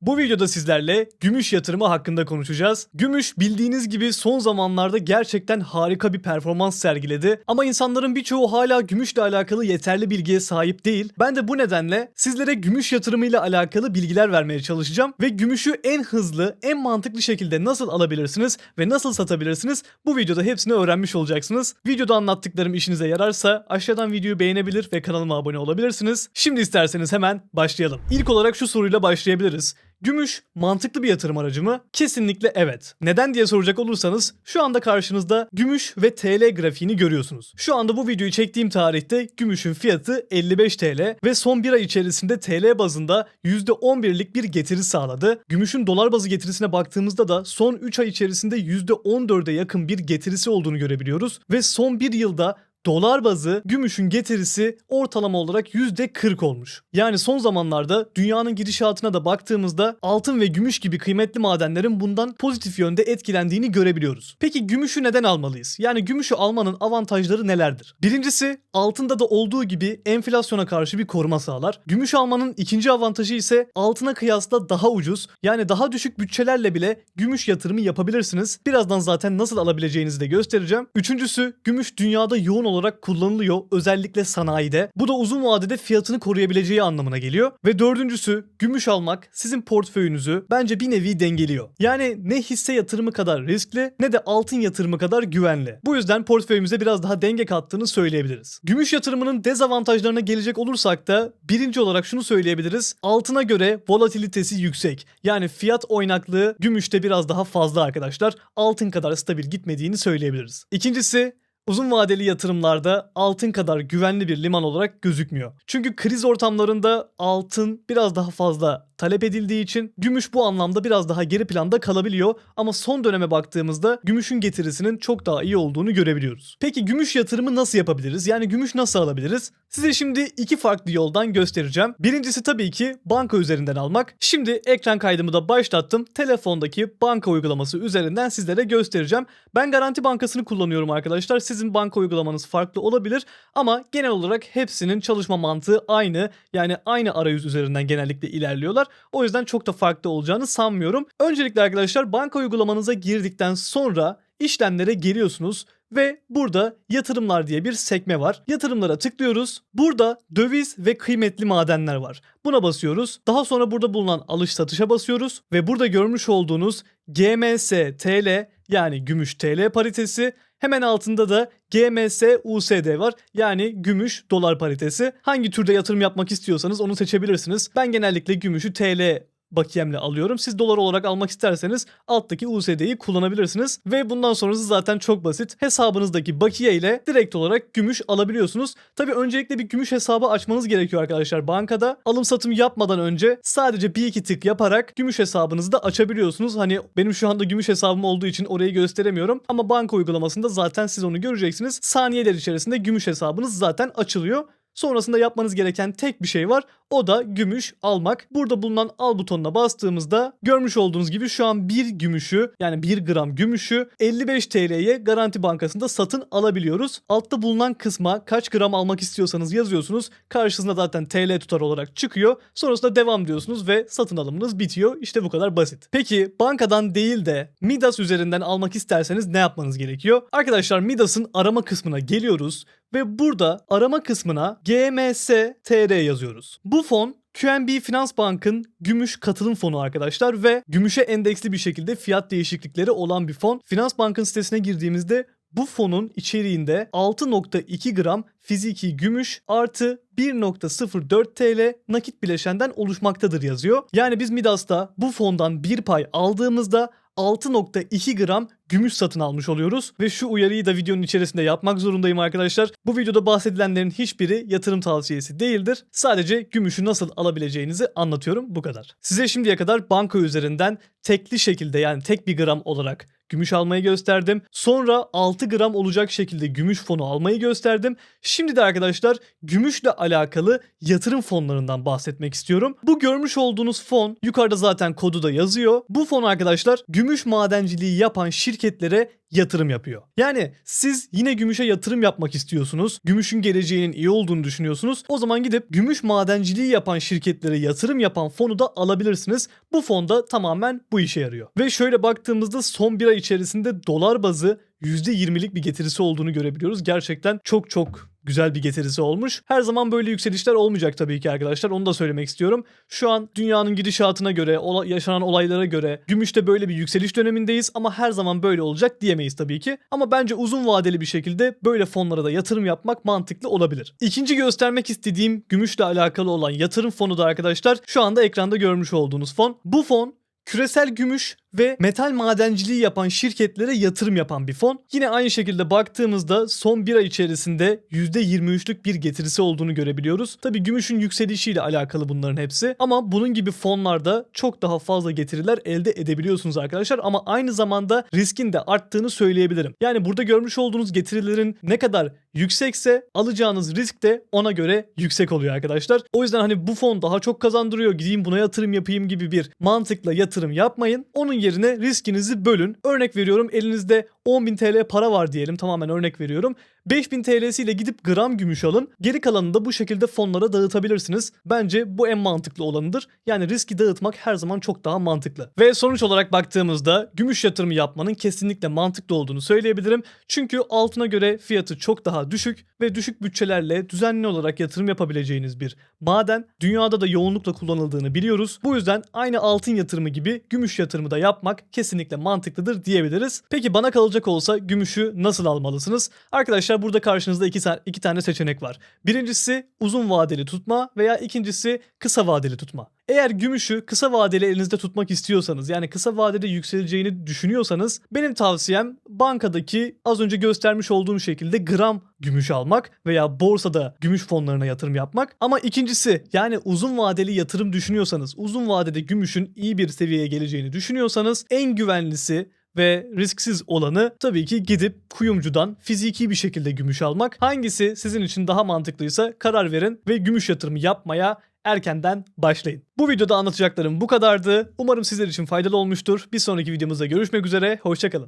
Bu videoda sizlerle gümüş yatırımı hakkında konuşacağız. Gümüş bildiğiniz gibi son zamanlarda gerçekten harika bir performans sergiledi. Ama insanların birçoğu hala gümüşle alakalı yeterli bilgiye sahip değil. Ben de bu nedenle sizlere gümüş yatırımıyla alakalı bilgiler vermeye çalışacağım. Ve gümüşü en hızlı, en mantıklı şekilde nasıl alabilirsiniz ve nasıl satabilirsiniz bu videoda hepsini öğrenmiş olacaksınız. Videoda anlattıklarım işinize yararsa aşağıdan videoyu beğenebilir ve kanalıma abone olabilirsiniz. Şimdi isterseniz hemen başlayalım. İlk olarak şu soruyla başlayabiliriz. Gümüş mantıklı bir yatırım aracı mı? Kesinlikle evet. Neden diye soracak olursanız şu anda karşınızda gümüş ve TL grafiğini görüyorsunuz. Şu anda bu videoyu çektiğim tarihte gümüşün fiyatı 55 TL ve son bir ay içerisinde TL bazında %11'lik bir getiri sağladı. Gümüşün dolar bazı getirisine baktığımızda da son 3 ay içerisinde %14'e yakın bir getirisi olduğunu görebiliyoruz ve son bir yılda dolar bazı gümüşün getirisi ortalama olarak %40 olmuş. Yani son zamanlarda dünyanın gidişatına da baktığımızda altın ve gümüş gibi kıymetli madenlerin bundan pozitif yönde etkilendiğini görebiliyoruz. Peki gümüşü neden almalıyız? Yani gümüşü almanın avantajları nelerdir? Birincisi altında da olduğu gibi enflasyona karşı bir koruma sağlar. Gümüş almanın ikinci avantajı ise altına kıyasla daha ucuz yani daha düşük bütçelerle bile gümüş yatırımı yapabilirsiniz. Birazdan zaten nasıl alabileceğinizi de göstereceğim. Üçüncüsü gümüş dünyada yoğun olarak kullanılıyor özellikle sanayide. Bu da uzun vadede fiyatını koruyabileceği anlamına geliyor. Ve dördüncüsü gümüş almak sizin portföyünüzü bence bir nevi dengeliyor. Yani ne hisse yatırımı kadar riskli ne de altın yatırımı kadar güvenli. Bu yüzden portföyümüze biraz daha denge kattığını söyleyebiliriz. Gümüş yatırımının dezavantajlarına gelecek olursak da birinci olarak şunu söyleyebiliriz. Altına göre volatilitesi yüksek. Yani fiyat oynaklığı gümüşte biraz daha fazla arkadaşlar. Altın kadar stabil gitmediğini söyleyebiliriz. İkincisi uzun vadeli yatırımlarda altın kadar güvenli bir liman olarak gözükmüyor. Çünkü kriz ortamlarında altın biraz daha fazla talep edildiği için gümüş bu anlamda biraz daha geri planda kalabiliyor ama son döneme baktığımızda gümüşün getirisinin çok daha iyi olduğunu görebiliyoruz. Peki gümüş yatırımı nasıl yapabiliriz? Yani gümüş nasıl alabiliriz? Size şimdi iki farklı yoldan göstereceğim. Birincisi tabii ki banka üzerinden almak. Şimdi ekran kaydımı da başlattım. Telefondaki banka uygulaması üzerinden sizlere göstereceğim. Ben Garanti Bankası'nı kullanıyorum arkadaşlar. Sizin banka uygulamanız farklı olabilir ama genel olarak hepsinin çalışma mantığı aynı. Yani aynı arayüz üzerinden genellikle ilerliyorlar. O yüzden çok da farklı olacağını sanmıyorum. Öncelikle arkadaşlar banka uygulamanıza girdikten sonra işlemlere geliyorsunuz ve burada yatırımlar diye bir sekme var. Yatırımlara tıklıyoruz. Burada döviz ve kıymetli madenler var. Buna basıyoruz. Daha sonra burada bulunan alış satışa basıyoruz ve burada görmüş olduğunuz GMS TL yani gümüş TL paritesi Hemen altında da GMS USD var. Yani gümüş dolar paritesi. Hangi türde yatırım yapmak istiyorsanız onu seçebilirsiniz. Ben genellikle gümüşü TL bakiyemle alıyorum. Siz dolar olarak almak isterseniz alttaki USD'yi kullanabilirsiniz. Ve bundan sonrası zaten çok basit. Hesabınızdaki bakiye ile direkt olarak gümüş alabiliyorsunuz. Tabi öncelikle bir gümüş hesabı açmanız gerekiyor arkadaşlar bankada. Alım satım yapmadan önce sadece bir iki tık yaparak gümüş hesabınızı da açabiliyorsunuz. Hani benim şu anda gümüş hesabım olduğu için orayı gösteremiyorum. Ama banka uygulamasında zaten siz onu göreceksiniz. Saniyeler içerisinde gümüş hesabınız zaten açılıyor. Sonrasında yapmanız gereken tek bir şey var. O da gümüş almak. Burada bulunan al butonuna bastığımızda görmüş olduğunuz gibi şu an bir gümüşü yani 1 gram gümüşü 55 TL'ye Garanti Bankası'nda satın alabiliyoruz. Altta bulunan kısma kaç gram almak istiyorsanız yazıyorsunuz. Karşısında zaten TL tutar olarak çıkıyor. Sonrasında devam diyorsunuz ve satın alımınız bitiyor. İşte bu kadar basit. Peki bankadan değil de Midas üzerinden almak isterseniz ne yapmanız gerekiyor? Arkadaşlar Midas'ın arama kısmına geliyoruz ve burada arama kısmına GMS TR yazıyoruz. Bu fon QNB Finans Bank'ın gümüş katılım fonu arkadaşlar ve gümüşe endeksli bir şekilde fiyat değişiklikleri olan bir fon. Finans Bank'ın sitesine girdiğimizde bu fonun içeriğinde 6.2 gram fiziki gümüş artı 1.04 TL nakit bileşenden oluşmaktadır yazıyor. Yani biz Midas'ta bu fondan bir pay aldığımızda 6.2 gram gümüş satın almış oluyoruz. Ve şu uyarıyı da videonun içerisinde yapmak zorundayım arkadaşlar. Bu videoda bahsedilenlerin hiçbiri yatırım tavsiyesi değildir. Sadece gümüşü nasıl alabileceğinizi anlatıyorum bu kadar. Size şimdiye kadar banka üzerinden tekli şekilde yani tek bir gram olarak gümüş almayı gösterdim. Sonra 6 gram olacak şekilde gümüş fonu almayı gösterdim. Şimdi de arkadaşlar gümüşle alakalı yatırım fonlarından bahsetmek istiyorum. Bu görmüş olduğunuz fon yukarıda zaten kodu da yazıyor. Bu fon arkadaşlar gümüş madenciliği yapan şirketlere yatırım yapıyor. Yani siz yine gümüşe yatırım yapmak istiyorsunuz. Gümüşün geleceğinin iyi olduğunu düşünüyorsunuz. O zaman gidip gümüş madenciliği yapan şirketlere yatırım yapan fonu da alabilirsiniz. Bu fonda tamamen bu işe yarıyor. Ve şöyle baktığımızda son bir ay içerisinde dolar bazı %20'lik bir getirisi olduğunu görebiliyoruz. Gerçekten çok çok güzel bir getirisi olmuş. Her zaman böyle yükselişler olmayacak tabii ki arkadaşlar. Onu da söylemek istiyorum. Şu an dünyanın gidişatına göre, ola- yaşanan olaylara göre gümüşte böyle bir yükseliş dönemindeyiz ama her zaman böyle olacak diyemeyiz tabii ki. Ama bence uzun vadeli bir şekilde böyle fonlara da yatırım yapmak mantıklı olabilir. İkinci göstermek istediğim gümüşle alakalı olan yatırım fonu da arkadaşlar şu anda ekranda görmüş olduğunuz fon. Bu fon küresel gümüş ve metal madenciliği yapan şirketlere yatırım yapan bir fon. Yine aynı şekilde baktığımızda son bir ay içerisinde %23'lük bir getirisi olduğunu görebiliyoruz. Tabi gümüşün yükselişiyle alakalı bunların hepsi ama bunun gibi fonlarda çok daha fazla getiriler elde edebiliyorsunuz arkadaşlar ama aynı zamanda riskin de arttığını söyleyebilirim. Yani burada görmüş olduğunuz getirilerin ne kadar yüksekse alacağınız risk de ona göre yüksek oluyor arkadaşlar. O yüzden hani bu fon daha çok kazandırıyor gideyim buna yatırım yapayım gibi bir mantıkla yatırım yapmayın. Onun yerine riskinizi bölün. Örnek veriyorum elinizde 10.000 TL para var diyelim tamamen örnek veriyorum. 5000 TL'siyle gidip gram gümüş alın. Geri kalanını da bu şekilde fonlara dağıtabilirsiniz. Bence bu en mantıklı olanıdır. Yani riski dağıtmak her zaman çok daha mantıklı. Ve sonuç olarak baktığımızda gümüş yatırımı yapmanın kesinlikle mantıklı olduğunu söyleyebilirim. Çünkü altına göre fiyatı çok daha düşük ve düşük bütçelerle düzenli olarak yatırım yapabileceğiniz bir maden. Dünyada da yoğunlukla kullanıldığını biliyoruz. Bu yüzden aynı altın yatırımı gibi gümüş yatırımı da yapmak kesinlikle mantıklıdır diyebiliriz. Peki bana kalacak olsa gümüşü nasıl almalısınız? Arkadaşlar burada karşınızda iki, iki tane seçenek var. Birincisi uzun vadeli tutma veya ikincisi kısa vadeli tutma. Eğer gümüşü kısa vadeli elinizde tutmak istiyorsanız yani kısa vadede yükseleceğini düşünüyorsanız benim tavsiyem bankadaki az önce göstermiş olduğum şekilde gram gümüş almak veya borsada gümüş fonlarına yatırım yapmak. Ama ikincisi yani uzun vadeli yatırım düşünüyorsanız uzun vadede gümüşün iyi bir seviyeye geleceğini düşünüyorsanız en güvenlisi ve risksiz olanı tabii ki gidip kuyumcudan fiziki bir şekilde gümüş almak. Hangisi sizin için daha mantıklıysa karar verin ve gümüş yatırımı yapmaya erkenden başlayın. Bu videoda anlatacaklarım bu kadardı. Umarım sizler için faydalı olmuştur. Bir sonraki videomuzda görüşmek üzere. Hoşçakalın.